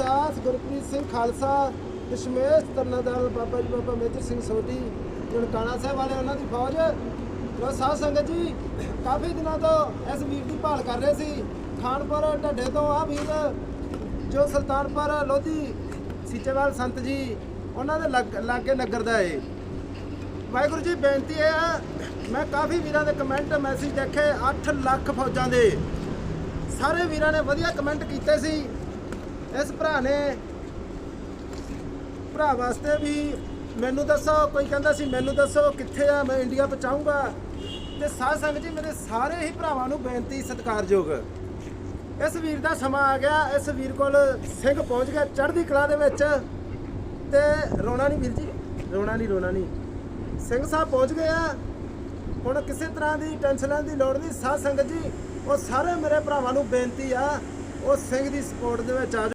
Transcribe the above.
ਦਾਸ ਗੁਰਪ੍ਰੀਤ ਸਿੰਘ ਖਾਲਸਾ, ਦਸ਼ਮੇਸ਼ ਤਰਨਾਦਲ ਬਾਬਾ ਜੀ, ਬਾਬਾ ਮੇਜਰ ਸਿੰਘ ਸੋਢੀ, ਨਨਕਾਣਾ ਸਾਹਿਬ ਵਾਲੇ ਉਹਨਾਂ ਦੀ ਫੌਜ। ਜੋ ਸਾਧ ਸੰਗਤ ਜੀ, ਕਾਫੀ ਦਿਨਾਂ ਤੋਂ ਇਸ ਵੀਰ ਦੀ ਭਾਲ ਕਰ ਰਹੇ ਸੀ। ਖਾਨਪੁਰ ਢੱਡੇ ਤੋਂ ਆ ਵੀਰ, ਜੋ ਸੁਲਤਾਨਪੁਰ ਲੋਧੀ, ਸੀਚੇਵਾਲ ਸੰਤ ਜੀ, ਉਹਨਾਂ ਦੇ ਲੱਗ- ਲਾਗੇ ਨਗਰ ਦਾ ਏ। ਵਾਹਿਗੁਰੂ ਜੀ, ਬੇਨਤੀ ਇਹ ਹੈ ਮੈਂ ਕਾਫੀ ਵੀਰਾਂ ਦੇ ਕਮੈਂਟ ਮੈਸੇਜ ਦੇਖੇ 8 ਲੱਖ ਫੌਜਾਂ ਦੇ। ਸਾਰੇ ਵੀਰਾਂ ਨੇ ਵਧੀਆ ਕਮੈਂਟ ਕੀਤੇ ਸੀ। ਇਸ ਭਰਾ ਨੇ ਭਰਾ ਵਾਸਤੇ ਵੀ ਮੈਨੂੰ ਦੱਸੋ, ਕੋਈ ਕਹਿੰਦਾ ਸੀ, ਮੈਨੂੰ ਦੱਸੋ ਕਿੱਥੇ ਆ, ਮੈਂ ਇੰਡੀਆ ਪਹੁੰਚਾਊਂਗਾ। ਤੇ ਸਾਧ ਸੰਗਤ ਜੀ, ਮੇਰੇ ਸਾਰੇ ਹੀ ਭਰਾਵਾਂ ਨੂੰ ਬੇਨਤੀ ਸਤਿਕਾਰਯੋਗ। ਇਸ ਵੀਰ ਦਾ ਸਮਾਂ ਆ ਗਿਆ, ਇਸ ਵੀਰ ਕੋਲ ਸਿੰਘ ਪਹੁੰਚ ਗਿਆ ਚੜ੍ਹਦੀ ਕਲਾ ਦੇ ਵਿੱਚ। ਤੇ ਰੋਣਾ ਨਹੀਂ ਵੀਰ ਜੀ ਰੋਣਾ ਨਹੀਂ ਰੋਣਾ ਨਹੀਂ ਸਿੰਘ ਸਾਹਿਬ ਪਹੁੰਚ ਗਏ ਆ। ਹੁਣ ਕਿਸੇ ਤਰ੍ਹਾਂ ਦੀ ਟੈਨਸ਼ਨ ਲੈਣ ਦੀ ਲੋੜ ਨਹੀਂ। ਸਾਧ ਸੰਗਤ ਜੀ, ਉਹ ਸਾਰੇ ਮੇਰੇ ਭਰਾਵਾਂ ਨੂੰ ਬੇਨਤੀ ਆ, ਉਹ ਸਿੰਘ ਦੀ ਸਪੋਰਟ ਦੇ ਵਿੱਚ ਆ ਜਾਓ।